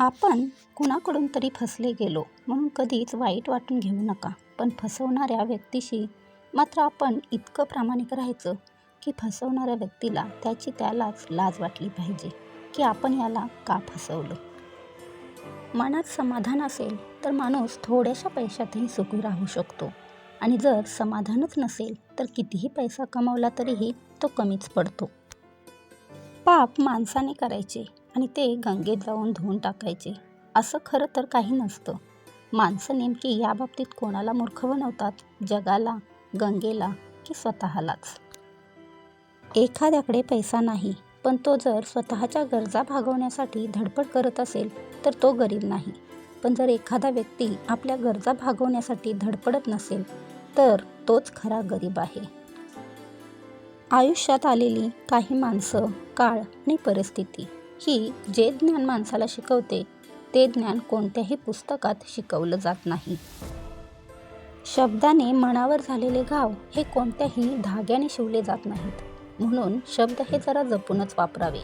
आपण कुणाकडून तरी फसले गेलो म्हणून कधीच वाईट वाटून घेऊ नका. पण फसवणाऱ्या व्यक्तीशी मात्र आपण इतकं प्रामाणिक राहायचं की फसवणाऱ्या व्यक्तीला त्याची त्यालाच लाज वाटली पाहिजे की आपण याला का फसवलं? मनात समाधान असेल तर माणूस थोड्याशा पैशातही सुखी राहू शकतो. आणि जर समाधानच नसेल तर कितीही पैसा कमावला तरीही तो कमीच पडतो. पाप माणसाने करायचे. आणि ते गंगेत जाऊन धुवून टाकायचे. असं खरं तर काही नसतं. माणसं नेमकी या बाबतीत कोणाला मूर्ख बनवतात? जगाला गंगेला की स्वतःलाच? एखाद्याकडे पैसा नाही पण तो जर स्वतःच्या गरजा भागवण्यासाठी धडपड करत असेल तर तो गरीब नाही. पण जर एखादा व्यक्ती आपल्या गरजा भागवण्यासाठी धडपडत नसेल तर तोच खरा गरीब आहे. आयुष्यात आलेली काही माणसं काळ आणि परिस्थिती ही जे ज्ञान माणसाला शिकवते ते ज्ञान कोणत्याही पुस्तकात शिकवलं जात नाही. शब्दाने मनावर झालेले घाव हे कोणत्याही धाग्याने शिवले जात नाहीत. म्हणून शब्द हे जरा जपूनच वापरावे.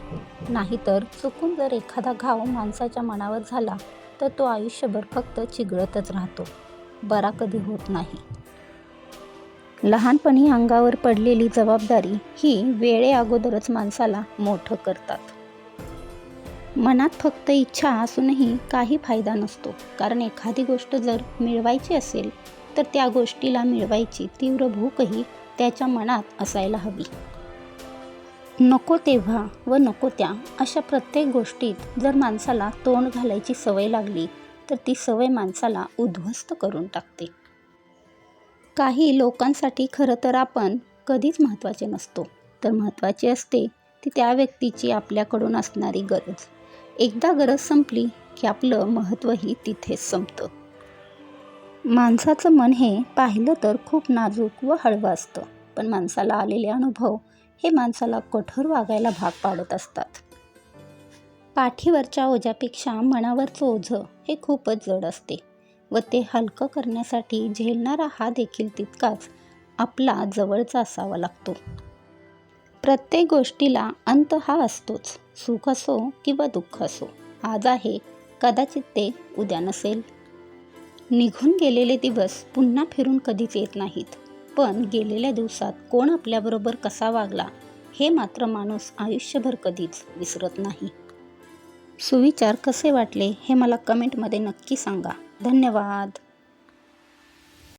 नाहीतर चुकून जर एखादा घाव माणसाच्या मनावर झाला तर तो आयुष्यभर फक्त चिघळतच राहतो. बरा कधी होत नाही. लहानपणी अंगावर पडलेली जबाबदारी ही वेळे अगोदरच माणसाला मोठं करतात. मनात फक्त इच्छा असूनही काही फायदा नसतो. कारण एखादी गोष्ट जर मिळवायची असेल तर त्या गोष्टीला मिळवायची तीव्र भूकही त्याच्या मनात असायला हवी. नको तेव्हा व नको त्या अशा प्रत्येक गोष्टीत जर माणसाला तोंड घालायची सवय लागली तर ती सवय माणसाला उद्ध्वस्त करून टाकते. काही लोकांसाठी खरं तर आपण कधीच महत्त्वाचे नसतो. तर महत्त्वाची असते ती त्या व्यक्तीची आपल्याकडून असणारी गरज. एकदा गरज संपली की आपलं महत्त्वही तिथेच संपतं. माणसाचं मन हे पाहिलं तर खूप नाजूक व हळवं असतं पण माणसाला आलेले अनुभव हे माणसाला कठोर वागायला भाग पाडत असतात. पाठीवरच्या ओझ्यापेक्षा मनावरचं ओझं हे खूपच जड असते व ते हलकं करण्यासाठी झेलणारा हा देखील तितकाच आपला जवळचा असावा लागतो. प्रत्येक गोष्टीला अंत हा असतोच. सुख असो किंवा दुःख असो आज आहे कदाचित ते उद्या नसेल. निघून गेलेले दिवस पुन्हा फिरून कधीच येत नाहीत. पण गेलेल्या दिवसात कोण आपल्याबरोबर कसा वागला हे मात्र माणूस आयुष्यभर कधीच विसरत नाही. सुविचार कसे वाटले हे मला कमेंटमध्ये नक्की सांगा. धन्यवाद.